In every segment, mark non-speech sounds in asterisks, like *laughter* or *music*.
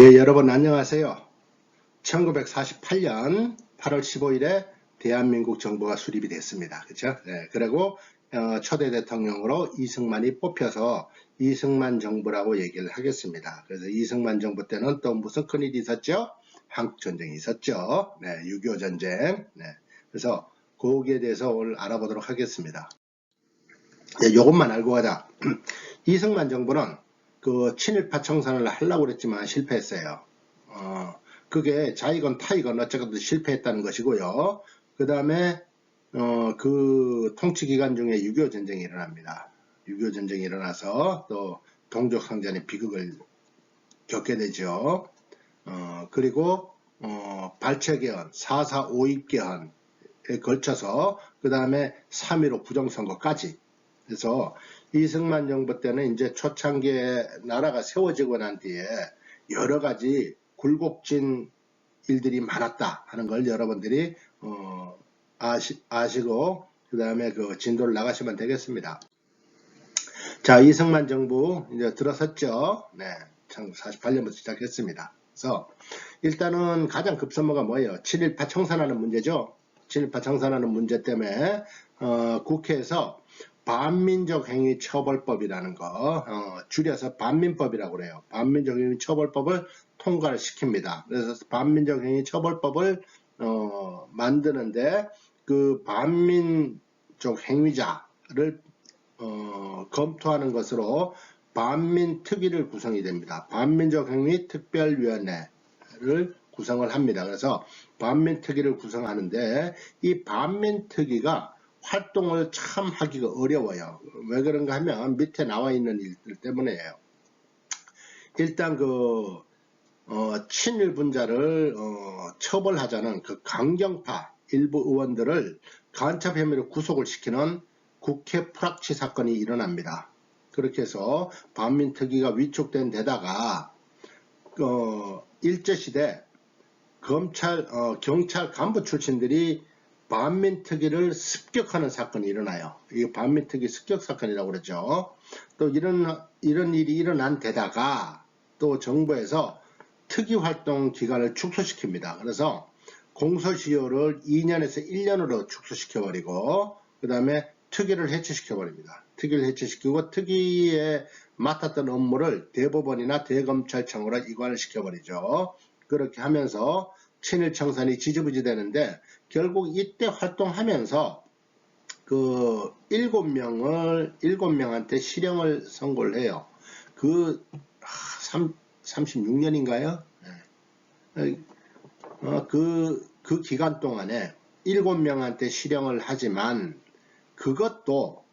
예, 여러분 안녕하세요. 1948년 8월 15일에 대한민국 정부가 수립이 됐습니다. 그렇죠? 네, 그리고 어, 초대 대통령으로 이승만이 뽑혀서 이승만 정부라고 얘기를 하겠습니다. 그래서 이승만 정부 때는 또 무슨 큰일이 있었죠? 한국 전쟁이 있었죠. 네, 6.25 전쟁. 네, 그래서 거기에 대해서 오늘 알아보도록 하겠습니다. 네, 요것만 알고 가자. *clears throat* 이승만 정부는 그 친일파 청산을 하려고 그랬지만 실패했어요. 어, 그게 자이건 타이건 어쨌든 실패했다는 것이고요. 그 다음에 어, 그 통치 기간 중에 6.25 전쟁이 일어납니다. 6.25 전쟁이 일어나서 또 동족 상전의 비극을 겪게 되죠. 어, 그리고 어, 발췌개헌, 4.4 5.입개헌에 걸쳐서 그 다음에 3.15 부정선거까지 그래서 이승만 정부 때는 이제 초창기에 나라가 세워지고 난 뒤에 여러 가지 굴곡진 일들이 많았다 하는 걸 여러분들이 어, 아시, 아시고 그 다음에 그 진도를 나가시면 되겠습니다. 자 이승만 정부 이제 들어섰죠. 네, 1948년부터 시작했습니다. 그래서 일단은 가장 급선무가 뭐예요? 친일파 청산하는 문제죠. 친일파 청산하는 문제 때문에 어, 국회에서 반민족 행위 처벌법이라는 거 어, 줄여서 반민법이라고 그래요. 반민족 행위 처벌법을 통과를 시킵니다. 그래서 반민족 행위 처벌법을 어, 만드는데 그 반민족 행위자를 어, 검토하는 것으로 반민 특위를 구성이 됩니다. 반민족 행위 특별위원회를 구성을 합니다. 그래서 반민 특위를 구성하는데 이 반민 특위가 활동을 참 하기가 어려워요. 왜 그런가 하면 밑에 나와 있는 일들 때문에요. 일단 그 어, 친일 분자를 어, 처벌하자는 그 강경파 일부 의원들을 간첩 혐의로 구속을 시키는 국회 프락치 사건이 일어납니다. 그렇게 해서 반민특위가 위촉된 데다가 어, 일제시대 검찰 어, 경찰 간부 출신들이 반민특위를 습격하는 사건이 일어나요. 이게 반민특위 습격 사건이라고 그러죠. 또 이런 이런 일이 일어난 데다가 또 정부에서 특위 활동 기간을 축소시킵니다. 그래서 공소시효를 2년에서 1년으로 축소시켜 버리고 그 다음에 특위를 해체시켜 버립니다. 특위를 해체시키고 특위에 맡았던 업무를 대법원이나 대검찰청으로 이관을 시켜 버리죠. 그렇게 하면서 친일 청산이 지지부지 되는데 결국 이때 활동하면서 그 일곱 명을 일곱 명한테 실형을 선고를 해요. 그 3, 36년인가요? 어, 그, 그 기간 동안에 일곱 명한테 실형을 하지만 그것도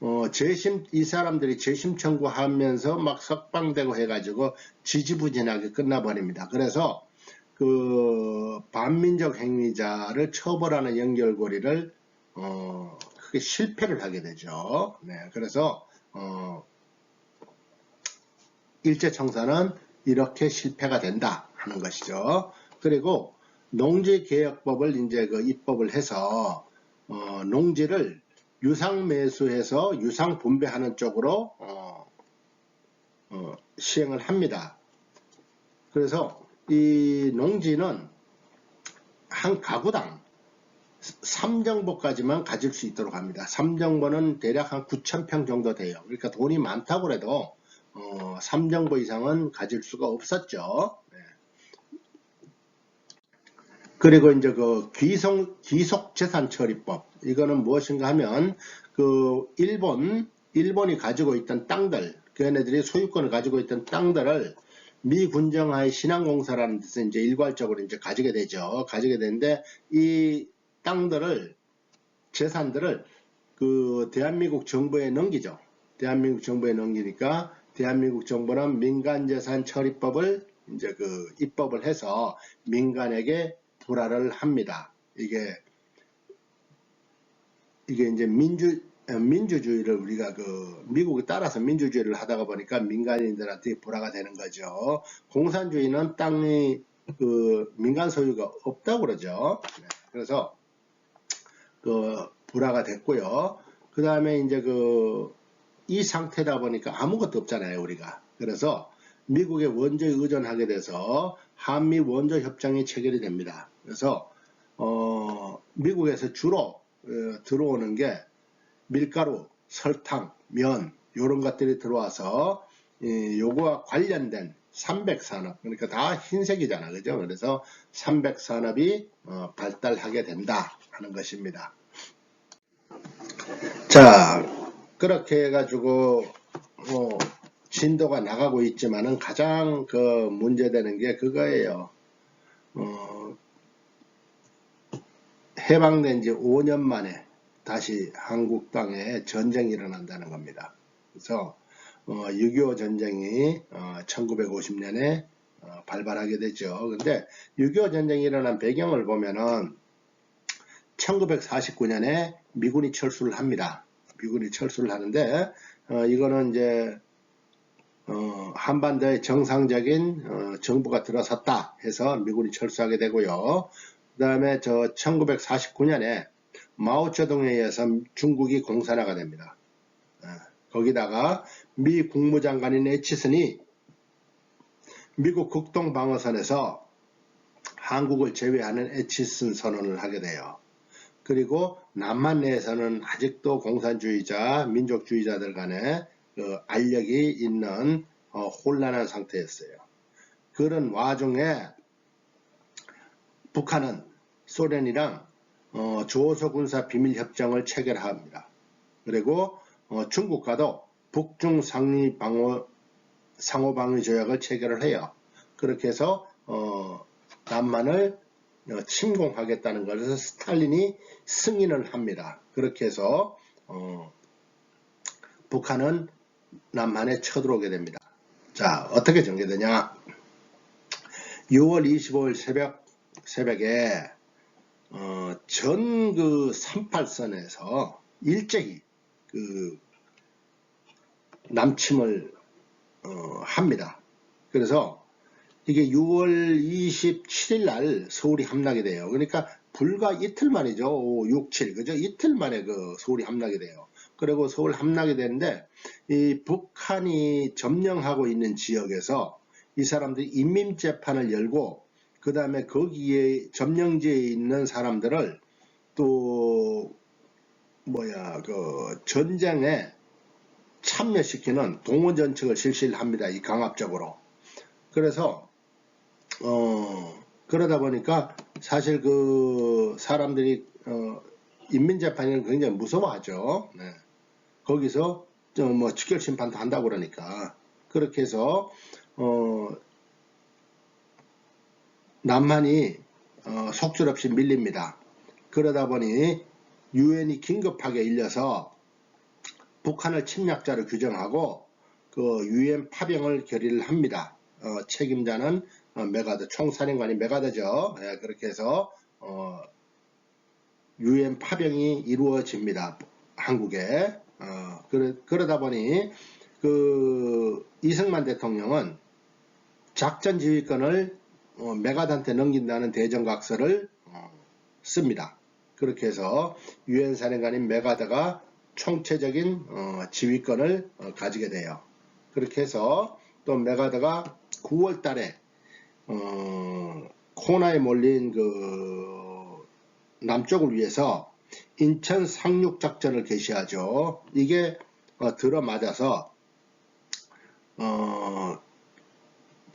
어, 재심 이 사람들이 재심 청구하면서 막 석방되고 해가지고 지지부진하게 끝나버립니다. 그래서 그 반민족 행위자를 처벌하는 연결고리를 어, 크게 실패를 하게 되죠. 네, 그래서 어, 일제청산은 이렇게 실패가 된다 하는 것이죠. 그리고 농지개혁법을 이제 그 입법을 해서 어, 농지를 유상 매수해서 유상 분배하는 쪽으로 어, 어, 시행을 합니다. 그래서 이 농지는 한 가구당 3정보까지만 가질 수 있도록 합니다. 3정보는 대략 한 9,000평 정도 돼요. 그러니까 돈이 많다고 해도 어, 3정보 이상은 가질 수가 없었죠. 네. 그리고 이제 그 귀속, 귀속재산 처리법 이거는 무엇인가 하면 그 일본 일본이 가지고 있던 땅들 걔네들이 소유권을 가지고 있던 땅들을 미 군정하의 신앙공사라는 데서 이제 일괄적으로 이제 가지게 되죠. 가지게 되는데 이 땅들을 재산들을 그 대한민국 정부에 넘기죠. 대한민국 정부에 넘기니까 대한민국 정부는 민간재산 처리법을 이제 그 입법을 해서 민간에게 불화를 합니다. 이게 이게 이제 민주 어, 민주주의를 우리가 그 미국에 따라서 민주주의를 하다가 보니까 민간인들한테 불화가 되는 거죠. 공산주의는 땅이 그 민간 소유가 없다고 그러죠. 네. 그래서 그 불화가 됐고요. 그 다음에 이제 그 이 상태다 보니까 아무것도 없잖아요, 우리가. 그래서 미국의 원조에 의존하게 돼서 한미 원조 협정이 체결이 됩니다. 그래서 어, 미국에서 주로 어, 들어오는 게 밀가루, 설탕, 면 이런 것들이 들어와서 이, 요거와 관련된 300산업 그러니까 다 흰색이잖아 그죠? 그래서 300산업이 어, 발달하게 된다 하는 것입니다. 자 그렇게 해가지고 뭐 진도가 나가고 있지만은 가장 그 문제되는 게 그거예요. 어, 해방된 지 5년 만에 다시 한국 땅에 전쟁이 일어난다는 겁니다. 그래서 어, 6.25 전쟁이 어, 1950년에 어, 발발하게 되죠. 근데 6.25 전쟁이 일어난 배경을 보면은 1949년에 미군이 철수를 합니다. 미군이 철수를 하는데 어, 이거는 이제 어, 한반도에 정상적인 어, 정부가 들어섰다 해서 미군이 철수하게 되고요. 그 다음에 저 1949년에 마오쩌둥에 의해서 중국이 공산화가 됩니다. 어, 거기다가 미 국무장관인 에치슨이 미국 국동방어선에서 한국을 제외하는 에치슨 선언을 하게 돼요. 그리고 남한 내에서는 아직도 공산주의자, 민족주의자들 간에 그 알력이 있는 어, 혼란한 상태였어요. 그런 와중에 북한은 소련이랑 어, 조소 군사 비밀 협정을 체결합니다. 그리고 어, 중국과도 북중 상리 방어 상호 방위 조약을 체결을 해요. 그렇게 해서 어, 남한을 어, 침공하겠다는 것을 스탈린이 승인을 합니다. 그렇게 해서 어, 북한은 남한에 쳐들어오게 됩니다. 자 어떻게 전개되냐 6월 25일 새벽 새벽에 어, 전 그 38선에서 일제히 그 남침을 어, 합니다. 그래서 이게 6월 27일 날 서울이 함락이 돼요. 그러니까 불과 이틀 만이죠. 5, 6, 7 그죠? 이틀 만에 그 서울이 함락이 돼요. 그리고 서울 함락이 되는데 이 북한이 점령하고 있는 지역에서 이 사람들이 인민재판을 열고 그 다음에 거기에 점령지에 있는 사람들을 또 뭐야 그 전쟁에 참여시키는 동원 전책을 실시를 합니다. 이 강압적으로. 그래서 어 그러다 보니까 사실 그 사람들이 어 인민재판을 굉장히 무서워하죠. 네. 거기서 뭐 직결 심판도 한다고 그러니까 그렇게 해서 어 남한이 어 속절없이 밀립니다. 그러다 보니 유엔이 긴급하게 일려서 북한을 침략자로 규정하고 그 유엔 파병을 결의를 합니다. 어, 책임자는 어, 메가드 총사령관이 메가드죠. 예, 그렇게 해서 어, 유엔 파병이 이루어집니다. 한국에 어, 그러, 그러다 보니 그 이승만 대통령은 작전 지휘권을 어, 메가드한테 넘긴다는 대정각서를 어, 씁니다. 그렇게 해서 유엔 사령관인 메가드가 총체적인 어, 지휘권을 어, 가지게 돼요. 그렇게 해서 또 메가드가 9월 달에 어, 코나에 몰린 그 남쪽을 위해서 인천 상륙 작전을 개시하죠. 이게 어, 들어맞아서 어,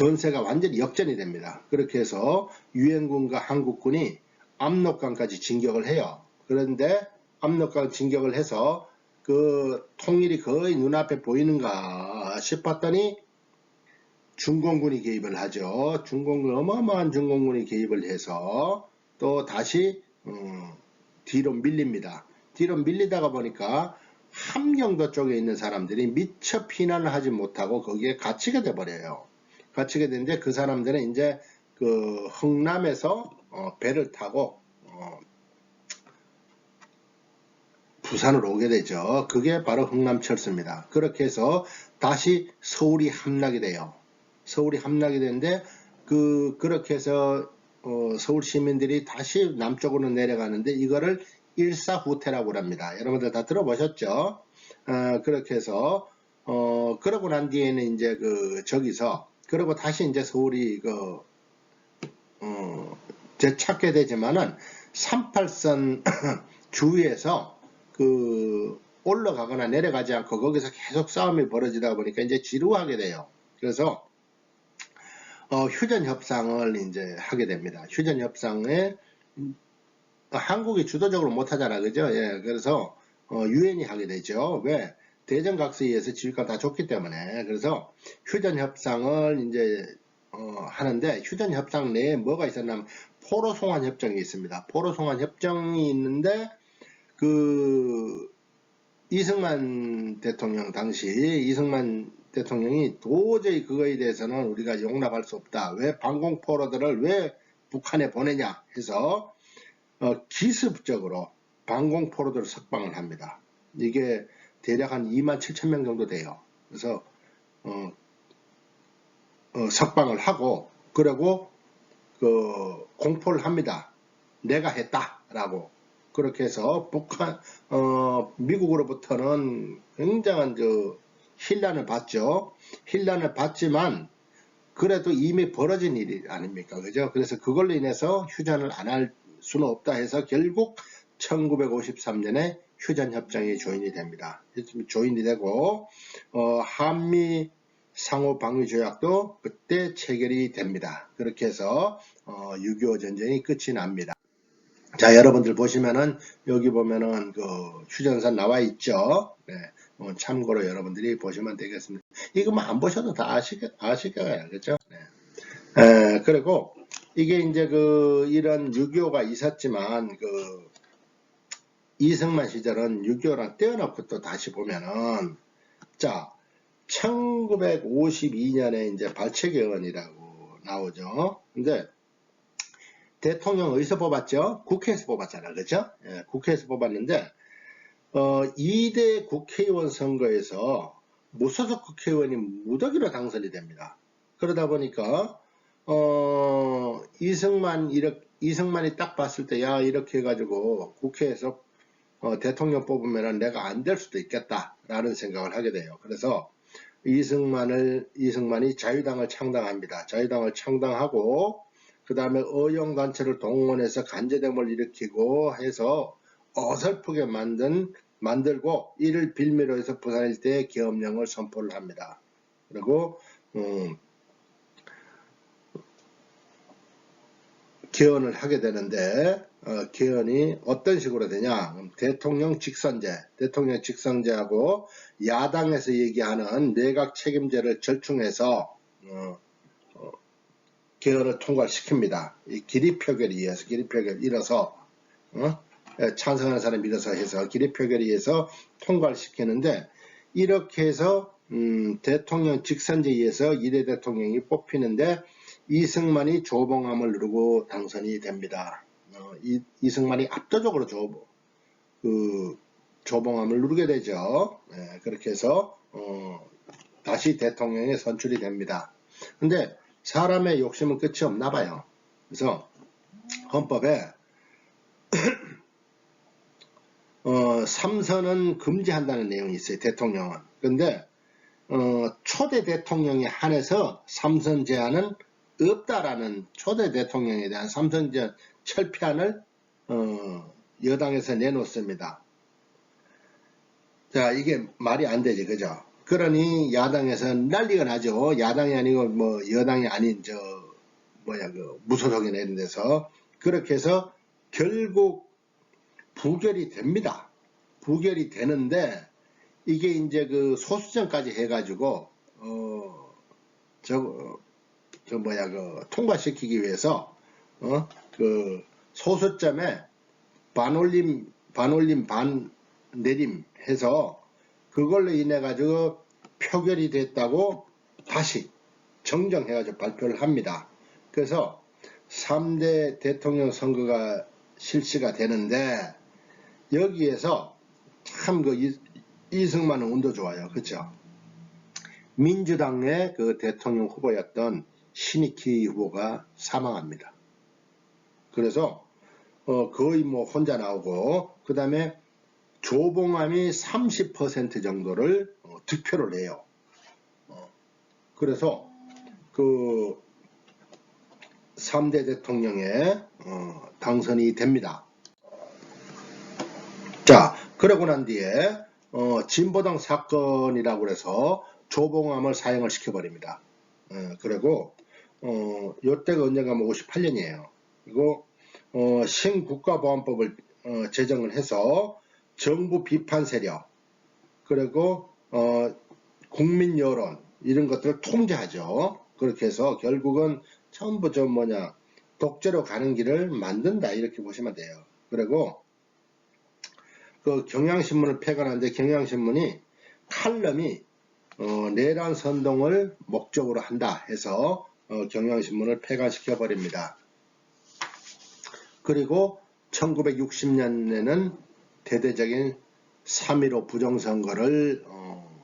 전세가 완전히 역전이 됩니다. 그렇게 해서 유엔군과 한국군이 압록강까지 진격을 해요. 그런데 압록강 진격을 해서 그 통일이 거의 눈앞에 보이는가 싶었더니 중공군이 개입을 하죠. 중공군 어마어마한 중공군이 개입을 해서 또 다시 음, 뒤로 밀립니다. 뒤로 밀리다가 보니까 함경도 쪽에 있는 사람들이 미처 피난을 하지 못하고 거기에 갇히게 돼버려요. 갇히게 되는데 그 사람들은 이제 그 흥남에서 어, 배를 타고 어, 부산으로 오게 되죠. 그게 바로 흥남철수입니다. 그렇게 해서 다시 서울이 함락이 돼요. 서울이 함락이 되는데 그 그렇게 해서 어, 서울 시민들이 다시 남쪽으로 내려가는데 이거를 일사후퇴라고 합니다. 여러분들 다 들어보셨죠? 어, 그렇게 해서 어, 그러고 난 뒤에는 이제 그 저기서 그리고 다시 이제 서울이 그 어, 되찾게 되지만은 38선 주위에서 그 올라가거나 내려가지 않고 거기서 계속 싸움이 벌어지다 보니까 이제 지루하게 돼요. 그래서 어, 휴전 협상을 이제 하게 됩니다. 휴전 협상에 음, 한국이 주도적으로 못 하잖아, 그죠? 예, 그래서 어, 유엔이 하게 되죠. 왜? 대전각서에서 지휘권 다 줬기 때문에 그래서 휴전 협상을 이제 어, 하는데 휴전 협상 내에 뭐가 있었냐면 포로 송환 협정이 있습니다. 포로 송환 협정이 있는데 그 이승만 대통령 당시 이승만 대통령이 도저히 그거에 대해서는 우리가 용납할 수 없다. 왜 방공포로들을 왜 북한에 보내냐 해서 어, 기습적으로 방공포로들을 석방을 합니다. 이게 대략 한 2만 7천 명 정도 돼요. 그래서 어, 어, 석방을 하고 그리고 그 공포를 합니다. 내가 했다라고 그렇게 해서 북한 어, 미국으로부터는 굉장한 저 힐난을 받죠. 힐난을 받지만 그래도 이미 벌어진 일이 아닙니까? 그죠? 그래서 그걸로 인해서 휴전을 안 할 수는 없다 해서 결국 1953년에 휴전 협정이 조인이 됩니다. 조인이 되고 어, 한미 상호 방위 조약도 그때 체결이 됩니다. 그렇게 해서 어, 6.25 전쟁이 끝이 납니다. 자, 여러분들 보시면은 여기 보면은 그 휴전선 나와 있죠. 네, 어, 참고로 여러분들이 보시면 되겠습니다. 이거 뭐안 보셔도 다 아시겠, 아시겠어요. 그죠? 네. 에, 그리고 이게 이제 그 이런 6.25가 있었지만 그 이승만 시절은 6.25랑 떼어놓고 또 다시 보면은 자 1952년에 이제 발췌개헌이라고 나오죠. 근데 대통령 어디서 뽑았죠? 국회에서 뽑았잖아. 그죠? 예, 국회에서 뽑았는데 어, 2대 국회의원 선거에서 무소속 국회의원이 무더기로 당선이 됩니다. 그러다 보니까 어, 이승만 이렇게 이승만이 딱 봤을 때 야 이렇게 해가지고 국회에서 어, 대통령 뽑으면 내가 안 될 수도 있겠다라는 생각을 하게 돼요. 그래서 이승만을 이승만이 자유당을 창당합니다. 자유당을 창당하고 그 다음에 어용단체를 동원해서 간제됨을 일으키고 해서 어설프게 만든 만들고 이를 빌미로 해서 부산 일대에 계엄령을 선포를 합니다. 그리고 음, 개헌을 하게 되는데 어, 개헌이 어떤 식으로 되냐 대통령 직선제 대통령 직선제하고 야당에서 얘기하는 내각 책임제를 절충해서 어, 어, 개헌을 통과시킵니다. 이 기립표결에 의해서 기립표결 이뤄서 어? 예, 찬성하는 사람이 이뤄서 해서 기립표결에 의해서 통과를 시키는데 이렇게 해서 음, 대통령 직선제에 의해서 이대 대통령이 뽑히는데 이승만이 조봉암을 누르고 당선이 됩니다. 어, 이, 이승만이 압도적으로 조, 그, 조봉암을 누르게 되죠. 네, 그렇게 해서 어, 다시 대통령에 선출이 됩니다. 근데 사람의 욕심은 끝이 없나 봐요. 그래서 헌법에 *clears throat* 어, 삼선은 금지한다는 내용이 있어요. 대통령은. 근데 어, 초대 대통령에 한해서 삼선 제한은 없다라는 초대 대통령에 대한 삼선 제한 철폐안을 어, 여당에서 내놓습니다. 자 이게 말이 안 되지 그죠? 그러니 야당에서 난리가 나죠. 야당이 아니고 뭐 여당이 아닌 저 뭐야 그 무소속이나 이런 데서 그렇게 해서 결국 부결이 됩니다. 부결이 되는데 이게 이제 그 소수점까지 해가지고 어저 저 뭐야 그 통과시키기 위해서 어 그 소수점에 반올림 반올림 반내림 해서 그걸로 인해 가지고 표결이 됐다고 다시 정정해 가지고 발표를 합니다. 그래서 3대 대통령 선거가 실시가 되는데 여기에서 참 그 이승만은 운도 좋아요. 그렇죠? 민주당의 그 대통령 후보였던 신익희 후보가 사망합니다. 그래서 어 거의 뭐 혼자 나오고 그 다음에 조봉암이 30% 정도를 어 득표를 해요. 어 그래서 그그 3대 대통령에 어, 당선이 됩니다. 자, 그러고 난 뒤에 어, 진보당 사건이라고 해서 조봉암을 사형을 시켜버립니다. 어, 그리고 어, 요때가 언젠가 뭐 58년이에요. 그리고 어, 신국가보안법을 어, 제정을 해서 정부 비판 세력 그리고 어, 국민 여론 이런 것들을 통제하죠. 그렇게 해서 결국은 전부 저 뭐냐 독재로 가는 길을 만든다 이렇게 보시면 돼요. 그리고 그 경향신문을 폐간하는데 경향신문이 칼럼이 어, 내란 선동을 목적으로 한다 해서 어, 경향신문을 폐간시켜 버립니다. 그리고 1960년에는 대대적인 3.15 부정선거를 어,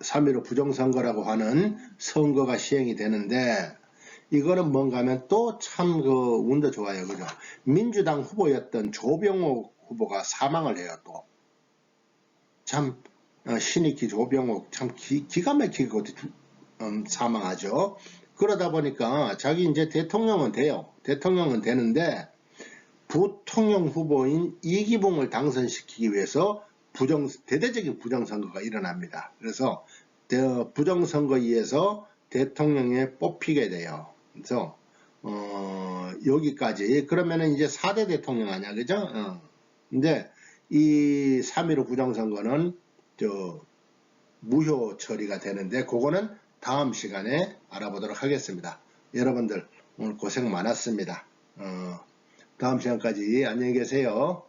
3.15 부정선거라고 하는 선거가 시행이 되는데 이거는 뭔가 하면 또 참 그 운도 좋아요. 그죠? 민주당 후보였던 조병옥 후보가 사망을 해요. 또. 참 어, 신익희 조병옥 참 기, 가 막히게 음, 사망하죠. 그러다 보니까 자기 이제 대통령은 돼요. 대통령은 되는데 부통령 후보인 이기봉을 당선시키기 위해서 부정 대대적인 부정선거가 일어납니다. 그래서 부정선거에서 대통령에 뽑히게 돼요. 그래서 어, 여기까지 그러면은 이제 4대 대통령 아니야 그죠? 어. 근데 이 3.15 부정선거는 저 무효 처리가 되는데 그거는 다음 시간에 알아보도록 하겠습니다. 여러분들 오늘 고생 많았습니다. 어, 다음 시간까지 안녕히 계세요.